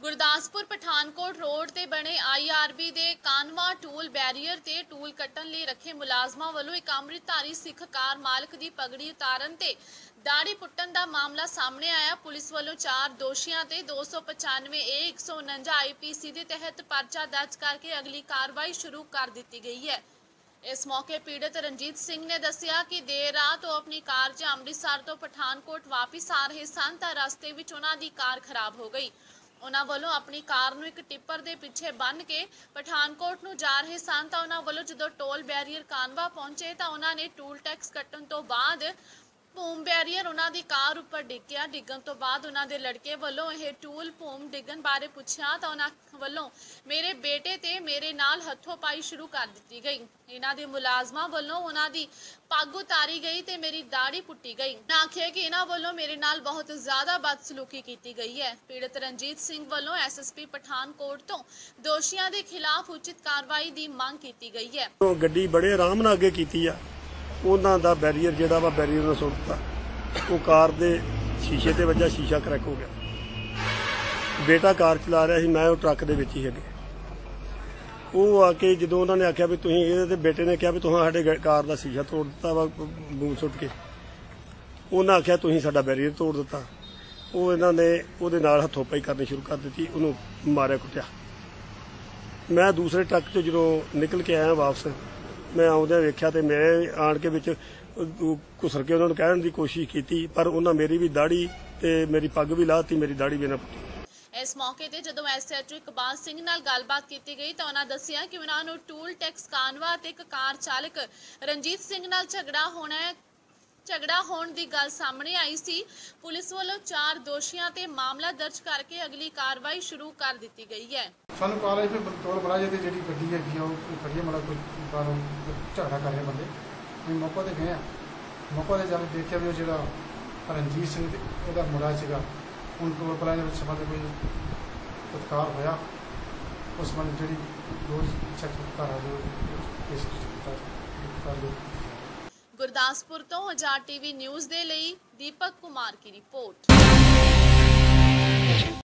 Gurdaspur Pathankot road ਤੇ ਬਣੇ IRB ਦੇ ਕਾਨਵਾ ਟੂਲ ਬੈਰੀਅਰ ਤੇ ਟੂਲ ਕੱਟਣ ਲਈ ਰੱਖੇ ਮੁਲਾਜ਼ਮਾਂ ਵੱਲੋਂ ਇੱਕ ਅੰਮ੍ਰਿਤਧਾਰੀ ਸਿੱਖ ਕਾਰ ਮਾਲਕ ਦੀ ਪਗੜੀ ਉਤਾਰਨ ਤੇ ਦਾੜੀ ਪੁੱਟਣ ਦਾ ਮਾਮਲਾ ਸਾਹਮਣੇ ਆਇਆ। ਪੁਲਿਸ ਵੱਲੋਂ ਚਾਰ ਦੋਸ਼ੀਆਂ ਤੇ 295 ਏ 149 ਆਈਪੀਸੀ ਦੇ ਤਹਿਤ ਪਰਚਾ ਦਰਜ ਕਰਕੇ ਅਗਲੀ ਕਾਰਵਾਈ ਸ਼ੁਰੂ ਕਰ ਦਿੱਤੀ ਗਈ ਹੈ। ਇਸ ਮੌਕੇ ਪੀੜਤ ਰਣਜੀਤ ਸਿੰਘ ਨੇ ਦੱਸਿਆ ਕਿ ਦੇਰ ਰਾਤ ਉਹ ਆਪਣੀ ਕਾਰ 'ਚ ਅੰਮ੍ਰਿਤਸਰ ਤੋਂ ਪਠਾਨਕੋਟ ਵਾਪਸ ਆ ਰਹੇ ਸਨ ਤਾਂ ਰਸਤੇ ਵਿੱਚ ਉਹਨਾਂ ਦੀ ਕਾਰ ਖਰਾਬ ਹੋ ਗਈ। ਉਹਨਾਂ ਵੱਲੋਂ ਆਪਣੀ ਕਾਰ ਨੂੰ ਇੱਕ ਟਿੱਪਰ ਦੇ ਪਿੱਛੇ ਬੰਨ੍ਹ ਕੇ ਪਠਾਨਕੋਟ ਨੂੰ ਜਾ ਰਹੇ ਸਨ ਤਾਂ ਉਹਨਾਂ ਵੱਲੋਂ ਜਦੋਂ ਟੋਲ ਬੈਰੀਅਰ ਕਾਨਵਾ ਪਹੁੰਚੇ ਤਾਂ ਉਹਨਾਂ ਨੇ ਟੂਲ ਟੈਕਸ ਕੱਟਣ ਤੋਂ ਬਾਅਦ ਭੂਮ ਬੈਰੀਅਰ ਉਹਨਾਂ ਦੀ ਕਾਰ ਉੱਪਰ ਡਿੱਗਿਆ। ਡਿੱਗਣ ਤੋਂ ਬਾਅਦ ਉਹਨਾਂ ਦੇ ਲੜਕੇ ਵੱਲੋਂ ਇਹ ਟੂਲ ਭੂਮ ਡਿੱਗਣ ਬਾਰੇ ਪੁੱਛਿਆ ਤਾਂ ਉਹਨਾਂ ਵੱਲੋਂ ਮੇਰੇ ਬੇਟੇ ਤੇ ਮੇਰੇ ਨਾਲ ਹੱਥੋਂ ਪਾਈ ਸ਼ੁਰੂ ਕਰ ਦਿੱਤੀ ਗਈ। ਇਹਨਾਂ ਦੇ ਮੁਲਾਜ਼ਮਾਂ ਵੱਲੋਂ ਉਹਨਾਂ ਦੀ ਪੱਗ ਉਤਾਰੀ ਗਈ ਤੇ ਮੇਰੀ ਦਾੜੀ ਪੁੱਟੀ ਗਈ। ਨਾ ਆਖਿਆ ਕਿ ਇਹਨਾਂ ਵੱਲੋਂ ਮੇਰੇ ਨਾਲ ਬਹੁਤ ਜ਼ਿਆਦਾ ਬਦਸਲੂਕੀ ਕੀਤੀ ਗਈ ਹੈ। ਪੀੜਤ ਰਣਜੀਤ ਸਿੰਘ ਵੱਲੋਂ ਐਸਐਸਪੀ ਪਠਾਨਕੋਟ ਤੋਂ ਦੋਸ਼ੀਆਂ ਦੇ ਖਿਲਾਫ ਉਚਿਤ ਕਾਰਵਾਈ ਦੀ ਮੰਗ ਕੀਤੀ ਗਈ ਹੈ। ਗੱਡੀ ਬੜੇ ਆਰਾਮ ਨਾਲ ਅੱਗੇ ਕੀਤੀ ਆ। ਉਹਨਾਂ ਦਾ ਬੈਰੀਅਰ ਜਿਹੜਾ ਵਾ ਬੈਰੀਅਰ ਨਾਲ ਸੁੱਟਤਾ ਉਹ ਕਾਰ ਦੇ ਸ਼ੀਸ਼ੇ ਤੇ ਵੱਜਾ ਸ਼ੀਸ਼ਾ ਕਰੈਕ ਹੋ ਗਿਆ। ਬੇਟਾ ਕਾਰ ਚਲਾ ਰਿਹਾ ਸੀ, ਮੈਂ ਉਹ ਟਰੱਕ ਦੇ ਵਿੱਚ ਹੀ ਹੈਗੇ ਉਹ ਆ ਕੇ ਜਦੋਂ ਉਹਨਾਂ ਨੇ ਆਖਿਆ ਵੀ ਤੁਸੀਂ ਇਹਦੇ ਤੇ ਬੇਟੇ ਨੇ ਕਿਹਾ ਵੀ ਤੁਸੀਂ ਸਾਡੇ ਕਾਰ ਦਾ ਸ਼ੀਸ਼ਾ ਤੋੜ ਦਿੱਤਾ ਵਾ ਬੂਮ ਸੁੱਟ ਕੇ। ਉਹਨਾਂ ਆਖਿਆ ਤੁਸੀਂ ਸਾਡਾ ਬੈਰੀਅਰ ਤੋੜ ਦਿੱਤਾ। ਉਹ ਇਹਨਾਂ ਨੇ ਉਹਦੇ ਨਾਲ ਹੱਥੋਂ ਪਾਈ ਕਰਨੀ ਸ਼ੁਰੂ ਕਰ ਦਿੱਤੀ, ਉਹਨੂੰ ਮਾਰਿਆ ਕੁੱਟਿਆ। ਮੈਂ ਦੂਸਰੇ ਟਰੱਕ ਤੋਂ ਜਦੋਂ ਨਿਕਲ ਕੇ ਆਇਆ ਵਾਪਸ ਮੈਂ ਆਉਂਦਿਆਂ ਵੇਖਿਆ ਤੇ ਮੇਰੇ ਆਣ ਕੇ ਵਿੱਚ ਘੁਸਰ ਕੇ ਉਹਨਾਂ ਨੂੰ ਕਹਿਣ ਦੀ ਕੋਸ਼ਿਸ਼ ਕੀਤੀ, ਪਰ ਉਹਨਾਂ ਮੇਰੀ ਵੀ ਦਾੜੀ ਤੇ ਮੇਰੀ ਪੱਗ ਵੀ ਲਾਹਤੀ ਮੇਰੀ ਦਾੜੀ ਵੀ ਨਾ ਪੁੱਟੀ। ਇਸ ਮੌਕੇ ਤੇ ਜਦੋਂ ਐਸਐਚਓ ਇਕਬਾਲ ਸਿੰਘ ਨਾਲ ਗੱਲਬਾਤ ਕੀਤੀ ਗਈ ਤਾਂ ਉਹਨਾਂ ਦੱਸਿਆ ਕਿ ਉਹਨਾਂ ਨੂੰ ਟੂਲ ਟੈਕਸ ਕਾਨਵਾ ਤੇ ਇੱਕ ਕਾਰ ਚਾਲਕ ਰਣਜੀਤ ਸਿੰਘ ਨਾਲ ਝਗੜਾ ਹੋਣਾ ਹੈ ਝਗੜਾ ਹੋਣ ਦੀ ਗੱਲ ਸਾਹਮਣੇ ਆਈ ਸੀ। ਪੁਲਿਸ ਵੱਲੋਂ ਚਾਰ ਦੋਸ਼ੀਆਂ ਤੇ ਮਾਮਲਾ ਦਰਜ ਕਰਕੇ ਅਗਲੀ ਕਾਰਵਾਈ ਸ਼ੁਰੂ ਕਰ ਦਿੱਤੀ ਗਈ ਹੈ। ਸਾਨੂੰ ਕਾਲ ਆਈ ਵੀ ਟੋਲ ਬਲਾਜੇ ਤੇ ਜਿਹੜੀ ਗੱਡੀ ਹੈਗੀ ਆ, ਉਹ ਖੜੀ ਮੜਾ ਕੋਈ ਬਾਹਰੋਂ ਝਗੜਾ ਕਰ ਰਹੇ ਬੰਦੇ। ਅਸੀਂ ਮੌਕੇ ਤੇ ਗਏ ਆ। ਮੌਕੇ ਤੇ ਜਾ ਕੇ ਦੇਖਿਆ ਵੀ ਉਹ ਜਿਹੜਾ ਰਣਜੀਤ ਸਿੰਘ ਤੇ ਉਹਦਾ ਮੁੰਡਾ ਸੀਗਾ ਹੁਣ ਟੋਲ ਬਲਾਜੇ ਵਿੱਚ ਸਮਾਂ ਕੋਈ ਤਤਕਾਲ ਹੋਇਆ। ਉਸ ਮਨ ਜਿਹੜੀ ਰੋਜ਼ ਚੈੱਕ ਕਰ ਆ ਜੋ ਕੇਸ ਕੀਤਾ ਕਰ ਲਓ। ਗੁਰਦਾਸਪੁਰ ਤੋਂ ਹਜ਼ਾਰ ਟੀਵੀ ਨਿਊਜ਼ ਦੇ ਲਈ ਦੀਪਕ ਕੁਮਾਰ ਕੀ ਰਿਪੋਰਟ।